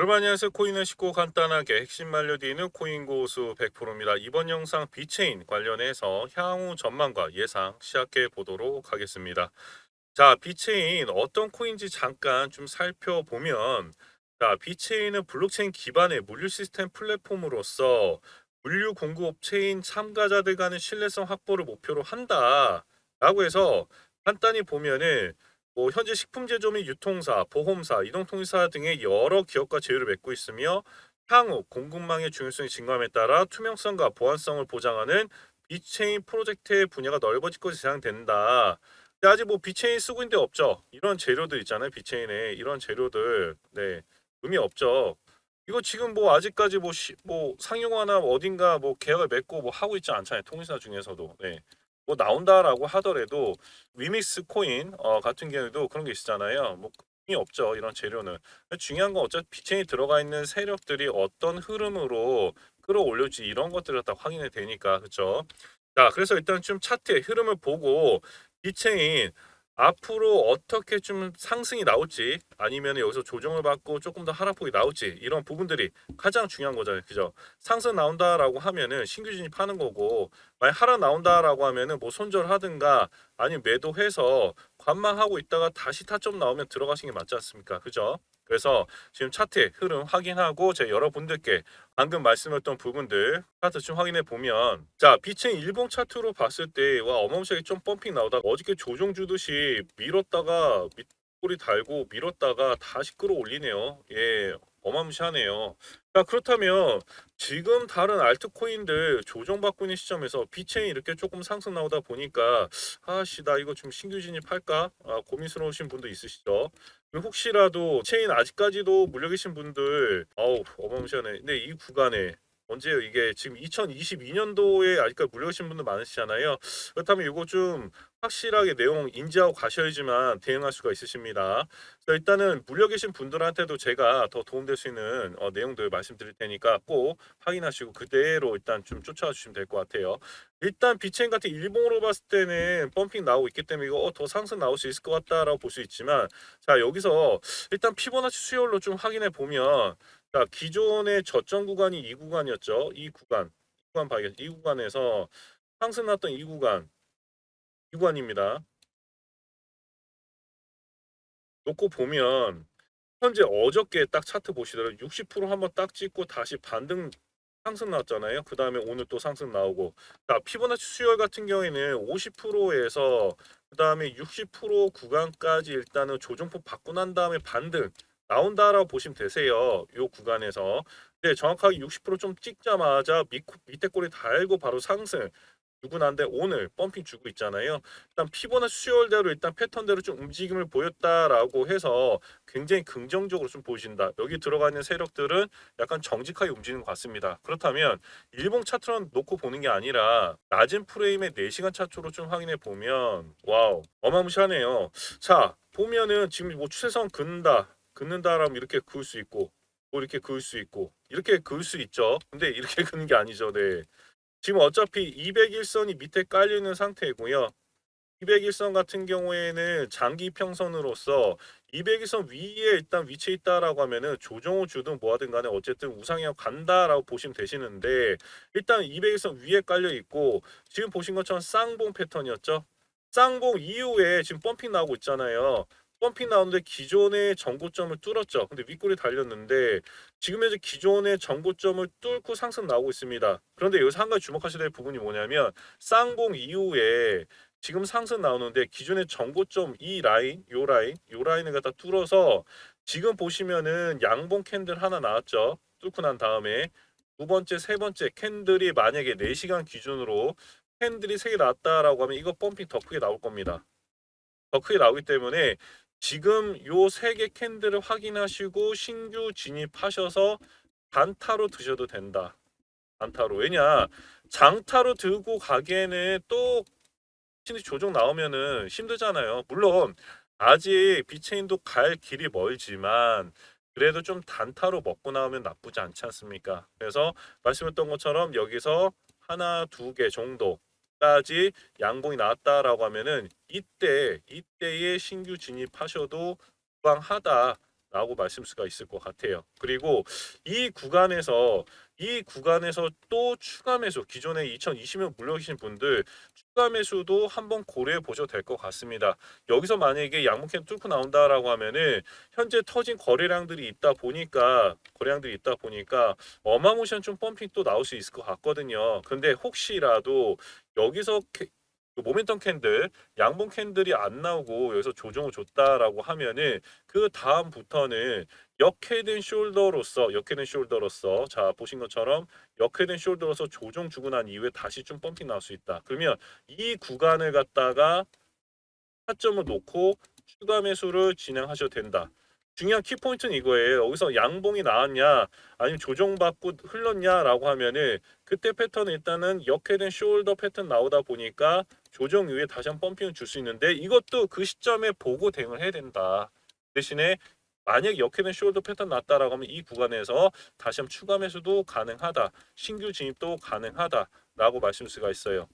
여러분 안녕하세요. 코인을 쉽고 간단하게 핵심 말려드리는 코인 고수 100%입니다. 이번 영상 비체인 관련해서 향후 전망과 예상 시작해 보도록 하겠습니다. 자, 비체인 어떤 코인지 잠깐 좀 살펴보면 자, 비체인은 블록체인 기반의 물류 시스템 플랫폼으로서 물류 공급 업체인 참가자들 간의 신뢰성 확보를 목표로 한다라고 해서 간단히 보면은 뭐 현재 식품 제조 및 유통사, 보험사, 이동통신사 등의 여러 기업과 제휴를 맺고 있으며 향후 공급망의 중요성이 증가함에 따라 투명성과 보안성을 보장하는 비체인 프로젝트의 분야가 넓어질 것이 예상된다. 아직 뭐 비체인 쓰고 있는 데 없죠. 이런 재료들 있잖아요. 비체인에 이런 재료들 네 의미 없죠. 이거 지금 뭐 아직까지 뭐, 시, 뭐 상용화나 어딘가 뭐 계약을 맺고 뭐 하고 있지 않잖아요. 통신사 중에서도 네. 뭐 나온다라고 하더라도 위믹스 코인 어, 같은 경우에도 그런 게 있잖아요. 뭐 의미 없죠. 이런 재료는 중요한 건 어차피 비체인 들어가 있는 세력들이 어떤 흐름으로 끌어올릴지 이런 것들을 다 확인이 되니까 그렇죠. 자, 그래서 일단 좀 차트의 흐름을 보고 비체인 앞으로 어떻게 좀 상승이 나올지 아니면 여기서 조정을 받고 조금 더 하락폭이 나올지 이런 부분들이 가장 중요한 거잖아요. 그죠? 상승 나온다라고 하면은 신규 진입하는 거고 만약 하락 나온다라고 하면은 뭐 손절하든가 아니면 매도해서 관망하고 있다가 다시 타점 나오면 들어가시는 게 맞지 않습니까? 그죠? 그래서 지금 차트 흐름 확인하고 제가 여러분들께 방금 말씀했던 부분들 차트 좀 확인해 보면 자 비체인 일봉 차트로 봤을 때 와 어마무시하게 좀 펌핑 나오다가 어저께 조정 주듯이 밀었다가 밑꼬리 달고 밀었다가 다시 끌어올리네요. 예, 어마무시하네요. 자 그렇다면 지금 다른 알트코인들 조정받고 있는 시점에서 비체인 이렇게 조금 상승 나오다 보니까 아씨 나 이거 좀 신규 진입할까 아, 고민스러우신 분도 있으시죠. 혹시라도 체인 아직까지도 물려 계신 분들 아우 어마무시하네. 근데 이 구간에 언제요? 이게 지금 2022년도에 아직까지 물려 계신 분들 많으시잖아요. 그렇다면 이거 좀 확실하게 내용 인지하고 가셔야지만 대응할 수가 있으십니다. 자, 일단은 물려 계신 분들한테도 제가 더 도움될 수 있는 어, 내용들 말씀드릴 테니까 꼭 확인하시고 그대로 일단 좀 쫓아와 주시면 될 것 같아요. 일단 비체인 같은 일봉으로 봤을 때는 펌핑 나오고 있기 때문에 이거 어, 더 상승 나올 수 있을 것 같다라고 볼 수 있지만 자 여기서 일단 피보나치 수열로 좀 확인해 보면 자 기존의 저점 구간이 이 구간이었죠. 이 구간, 이 구간 발견, 이 구간에서 상승 났던 이 구간, 이 구간입니다. 놓고 보면 현재 어저께 딱 차트 보시더라도 60% 한번 딱 찍고 다시 반등 상승 나왔잖아요. 그 다음에 오늘 또 상승 나오고 자 피보나치 수열 같은 경우에는 50%에서 그 다음에 60% 구간까지 일단은 조정폭 받고 난 다음에 반등 나온다라고 보시면 되세요. 요 구간에서 네, 정확하게 60%좀 찍자마자 밑, 밑에 꼬리 달고 바로 상승 누구나인데 오늘 펌핑 주고 있잖아요. 일단 피보나치 수열대로 일단 패턴대로 좀 움직임을 보였다라고 해서 굉장히 긍정적으로 좀 보이신다. 여기 들어가 있는 세력들은 약간 정직하게 움직이는 것 같습니다. 그렇다면 일봉 차트로 놓고 보는 게 아니라 낮은 프레임의 4시간 차트로 좀 확인해 보면 와우 어마무시하네요. 자 보면은 지금 뭐 추세선 긋는다 긋는다라면 이렇게 그을 수 있고 뭐 이렇게 그을 수 있고 이렇게 그을 수 있죠. 근데 이렇게 그는 게 아니죠. 네. 지금 어차피 201선이 밑에 깔려 있는 상태이고요. 201선 같은 경우에는 장기 평선으로서 201선 위에 일단 위치해 있다라고 하면은 조정을 주든 뭐하든 간에 어쨌든 우상향 간다라고 보시면 되시는데 일단 201선 위에 깔려 있고 지금 보신 것처럼 쌍봉 패턴이었죠. 쌍봉 이후에 지금 펌핑 나오고 있잖아요. 펌핑 나오는데 기존의 정고점을 뚫었죠. 근데 윗골이 달렸는데 지금 현재 기존의 정고점을 뚫고 상승 나오고 있습니다. 그런데 여기서 한 가지 주목하셔야 될 부분이 뭐냐면 쌍봉 이후에 지금 상승 나오는데 기존의 정고점 이 라인, 요 라인, 요 라인을 갖다 뚫어서 지금 보시면은 양봉 캔들 하나 나왔죠. 뚫고 난 다음에 두 번째, 세 번째 캔들이 만약에 4시간 기준으로 캔들이 3개 나왔다라고 하면 이거 펌핑 더 크게 나올 겁니다. 더 크게 나오기 때문에 지금 요 세 개 캔들을 확인하시고 신규 진입하셔서 단타로 드셔도 된다. 단타로. 왜냐? 장타로 들고 가기에는 또 신이 조정 나오면은 힘들잖아요. 물론 아직 비체인도 갈 길이 멀지만 그래도 좀 단타로 먹고 나오면 나쁘지 않지 않습니까? 그래서 말씀했던 것처럼 여기서 하나 두 개 정도 까지 양봉이 나왔다라고 하면은 이때 이때에 신규 진입하셔도 무방하다 라고 말씀 수가 있을 것 같아요. 그리고 이 구간에서 이 구간에서 또 추가 매수 기존에 2020년 물려 계신 분들 추가 매수도 한번 고려해 보셔도 될 것 같습니다. 여기서 만약에 양봉캔 뚫고 나온다라고 하면은 현재 터진 거래량들이 있다 보니까 거래량들이 있다 보니까 어마무시한 좀 펌핑 또 나올 수 있을 것 같거든요. 근데 혹시라도 여기서 캐- 그 모멘텀 캔들 양봉 캔들이 안 나오고 여기서 조정을 줬다라고 하면은 그 다음부터는 역헤든 숄더로서 역헤든 숄더로서 자 보신 것처럼 역헤든 숄더로서 조정 주고 난 이후에 다시 좀 펌핑 나올 수 있다. 그러면 이 구간을 갖다가 타점을 놓고 추가 매수를 진행하셔도 된다. 중요한 키포인트는 이거예요. 여기서 양봉이 나왔냐 아니면 조정받고 흘렀냐라고 하면은 그때 패턴은 일단은 역헤든 숄더 패턴 나오다 보니까 조정 이후에 다시 한 번 펌핑을 줄 수 있는데 이것도 그 시점에 보고 대응을 해야 된다. 대신에 만약 역헤든 숄더 패턴 났다라고 하면 이 구간에서 다시 한번 추가 매수도 가능하다. 신규 진입도 가능하다 라고 말씀할 수가 있어요.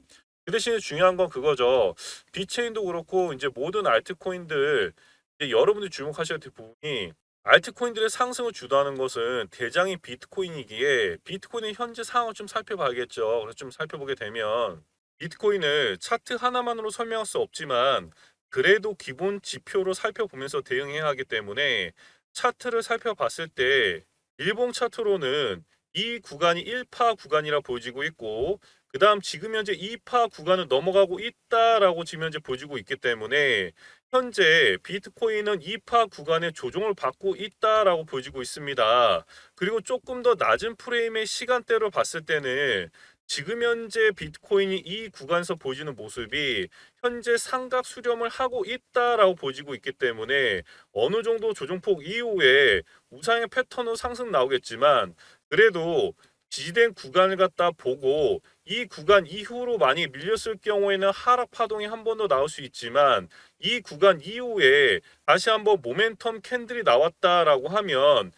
그 대신에 중요한 건 그거죠. 비체인도 그렇고 이제 모든 알트코인들 여러분들이 주목하셔야 될 부분이 알트코인들의 상승을 주도하는 것은 대장이 비트코인이기에 비트코인의 현재 상황을 좀 살펴봐야겠죠. 그래서 좀 살펴보게 되면 비트코인을 차트 하나만으로 설명할 수 없지만 그래도 기본 지표로 살펴보면서 대응해야 하기 때문에 차트를 살펴봤을 때 일봉 차트로는 이 구간이 1파 구간이라 보여지고 있고 그 다음 지금 현재 2파 구간을 넘어가고 있다라고 지금 현재 보여지고 있기 때문에 현재 비트코인은 2파 구간의 조정을 받고 있다라고 보여지고 있습니다. 그리고 조금 더 낮은 프레임의 시간대로 봤을 때는 지금 현재 비트코인이 이 구간에서 보여지는 모습이 현재 상각 수렴을 하고 있다라고 보여지고 있기 때문에 어느 정도 조정폭 이후에 우상의 패턴으로 상승 나오겠지만 그래도 지지된 구간을 갖다 보고 이 구간 이후로 많이 밀렸을 경우에는 하락 파동이 한 번 더 나올 수 있지만 이 구간 이후에 다시 한번 모멘텀 캔들이 나왔다라고 하면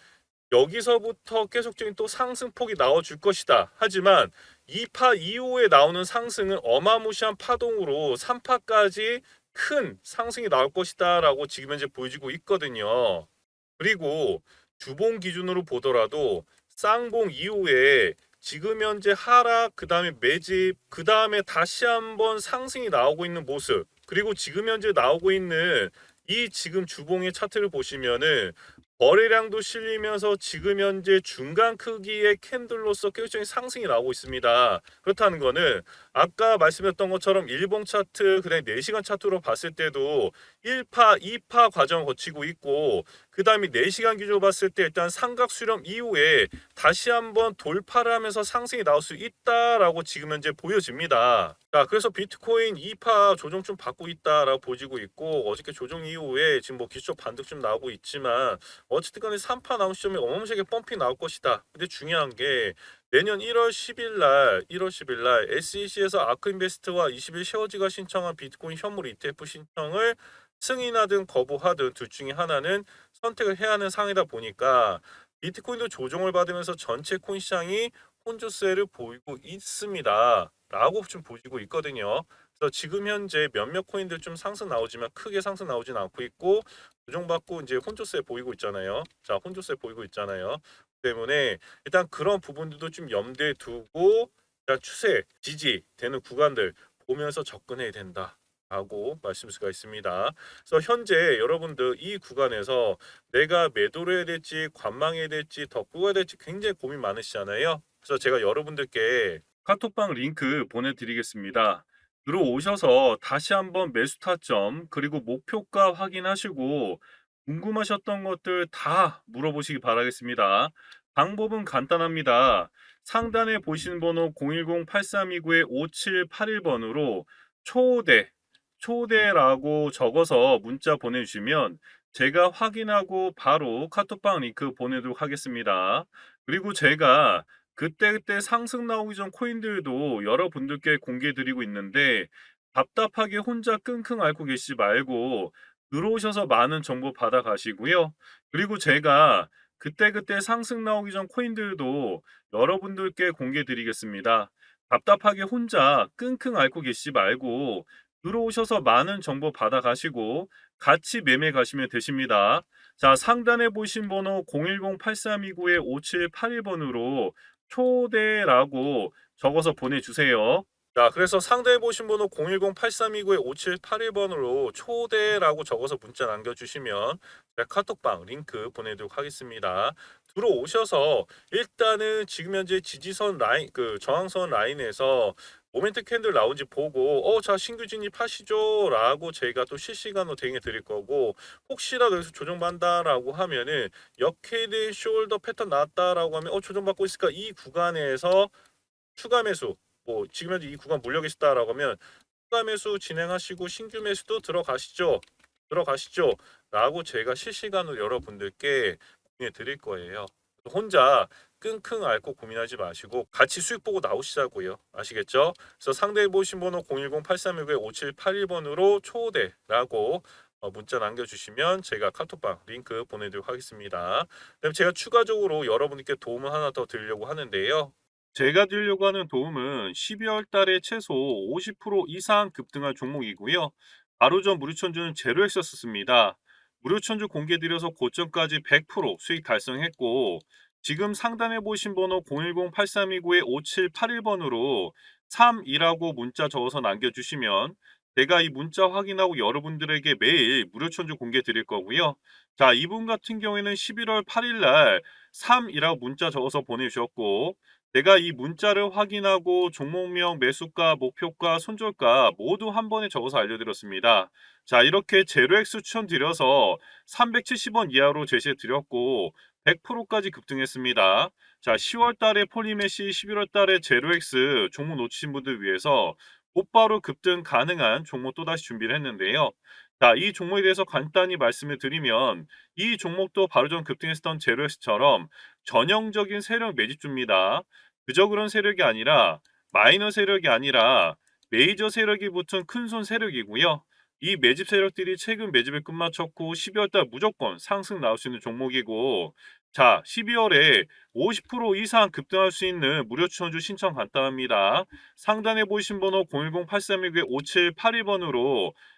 여기서부터 계속적인 또 상승폭이 나와줄 것이다. 하지만 2파 이후에 나오는 상승은 어마무시한 파동으로 3파까지 큰 상승이 나올 것이다 라고 지금 현재 보여지고 있거든요. 그리고 주봉 기준으로 보더라도 쌍봉 이후에 지금 현재 하락 그 다음에 매집 그 다음에 다시 한번 상승이 나오고 있는 모습 그리고 지금 현재 나오고 있는 이 지금 주봉의 차트를 보시면은 거래량도 실리면서 지금 현재 중간 크기의 캔들로서 계속적인 상승이 나오고 있습니다. 그렇다는 거는 아까 말씀했던 것처럼 일봉 차트 그다음에 4시간 차트로 봤을 때도 1파, 2파 과정을 거치고 있고 그 다음에 4시간 기준으로 봤을 때 일단 삼각 수렴 이후에 다시 한번 돌파를 하면서 상승이 나올 수 있다라고 지금 현재 보여집니다. 자, 그래서 비트코인 2파 조정 좀 받고 있다라고 보여지고 있고 어저께 조정 이후에 지금 뭐 기초 반등 좀 나오고 있지만 어쨌든 간에 3파 나온 시점에 어마무시하게 펌핑 나올 것이다. 근데 중요한 게 내년 1월 10일 날 1월 10일 날 SEC에서 아크인베스트와 20일 쉐어지가 신청한 비트코인 현물 ETF 신청을 승인하든 거부하든 둘 중에 하나는 선택을 해야 하는 상황이다 보니까 비트코인도 조정을 받으면서 전체 코인 시장이 혼조세를 보이고 있습니다. 라고 좀 보이고 있거든요. 그래서 지금 현재 몇몇 코인들 좀 상승 나오지만 크게 상승 나오진 않고 있고 조정받고 이제 혼조세 보이고 있잖아요. 자, 혼조세 보이고 있잖아요. 때문에 일단 그런 부분들도 좀 염두에 두고 추세, 지지 되는 구간들 보면서 접근해야 된다. 라고 말씀할 수가 있습니다. 그래서 현재 여러분들 이 구간에서 내가 매도를 해야 될지 관망해야 될지 더 꾸어야 될지 굉장히 고민 많으시잖아요. 그래서 제가 여러분들께 카톡방 링크 보내드리겠습니다. 들어오셔서 다시 한번 매수 타점 그리고 목표가 확인하시고 궁금하셨던 것들 다 물어보시기 바라겠습니다. 방법은 간단합니다. 상단에 보시는 번호 010-8329-5781번으로 초대 초대라고 적어서 문자 보내주시면 제가 확인하고 바로 카톡방 링크 보내도록 하겠습니다. 그리고 제가 그때그때 상승 나오기 전 코인들도 여러분들께 공개 드리고 있는데 답답하게 혼자 끙끙 앓고 계시지 말고 들어오셔서 많은 정보 받아 가시고요. 그리고 제가 그때그때 상승 나오기 전 코인들도 여러분들께 공개 드리겠습니다. 답답하게 혼자 끙끙 앓고 계시지 말고 들어오셔서 많은 정보 받아 가시고 같이 매매 가시면 되십니다. 자, 상단에 보신 번호 010-8329-5781번으로 초대라고 적어서 보내주세요. 자, 그래서 상단에 보신 번호 010-8329-5781번으로 초대라고 적어서 문자 남겨주시면 제가 카톡방 링크 보내도록 하겠습니다. 들어오셔서 일단은 지금 현재 지지선 라인, 그 저항선 라인에서 모멘트 캔들 나온지 보고 어, 자 신규 진입하시죠 라고 저희가 또 실시간으로 대응해 드릴 거고 혹시라도 여기서 조정받는다라고 하면은 역헤드 숄더 패턴 나왔다 라고 하면 어 조정받고 있을까 이 구간에서 추가 매수 뭐 지금 현재 이 구간 물려 계시다라고 하면 추가 매수 진행하시고 신규 매수도 들어가시죠 들어가시죠 라고 제가 실시간으로 여러분들께 공유해 드릴 거예요 혼자 끙끙 앓고 고민하지 마시고 같이 수익 보고 나오시자고요 아시겠죠? 그래서 상대에 보신 번호 010-8369-5781번으로 초대라고 어, 문자 남겨주시면 제가 카톡방 링크 보내드리도록 하겠습니다. 그다음 제가 추가적으로 여러분께 도움을 하나 더 드리려고 하는데요. 제가 드리려고 하는 도움은 12월 달에 최소 50% 이상 급등할 종목이고요. 바로 전 무료천주는 제로엑서스입니다. 무료천주 공개드려서 고점까지 100% 수익 달성했고 지금 상단에 보신 번호 010-8329-5781번으로 3이라고 문자 적어서 남겨주시면 제가 이 문자 확인하고 여러분들에게 매일 무료 천주 공개 드릴 거고요. 자, 이분 같은 경우에는 11월 8일 날 3이라고 문자 적어서 보내주셨고 제가 이 문자를 확인하고 종목명, 매수가, 목표가, 손절가 모두 한 번에 적어서 알려드렸습니다. 자, 이렇게 제로엑스 추천드려서 370원 이하로 제시해 드렸고 100%까지 급등했습니다. 자, 10월 달에 폴리메시, 11월 달에 제로엑스 종목 놓치신 분들 위해서 곧바로 급등 가능한 종목 또다시 준비를 했는데요. 자, 이 종목에 대해서 간단히 말씀을 드리면 이 종목도 바로 전 급등했었던 제로엑스처럼 전형적인 세력 매집주입니다. 그저 그런 세력이 아니라 마이너 세력이 아니라 메이저 세력이 붙은 큰손 세력이고요. 이 매집 세력들이 최근 매집에 끝마쳤고 12월 달 무조건 상승 나올 수 있는 종목이고 자 12월에 50% 이상 급등할 수 있는 무료 추천주 신청 간단합니다. 상단에 보이신 번호 010-8319-5782번으로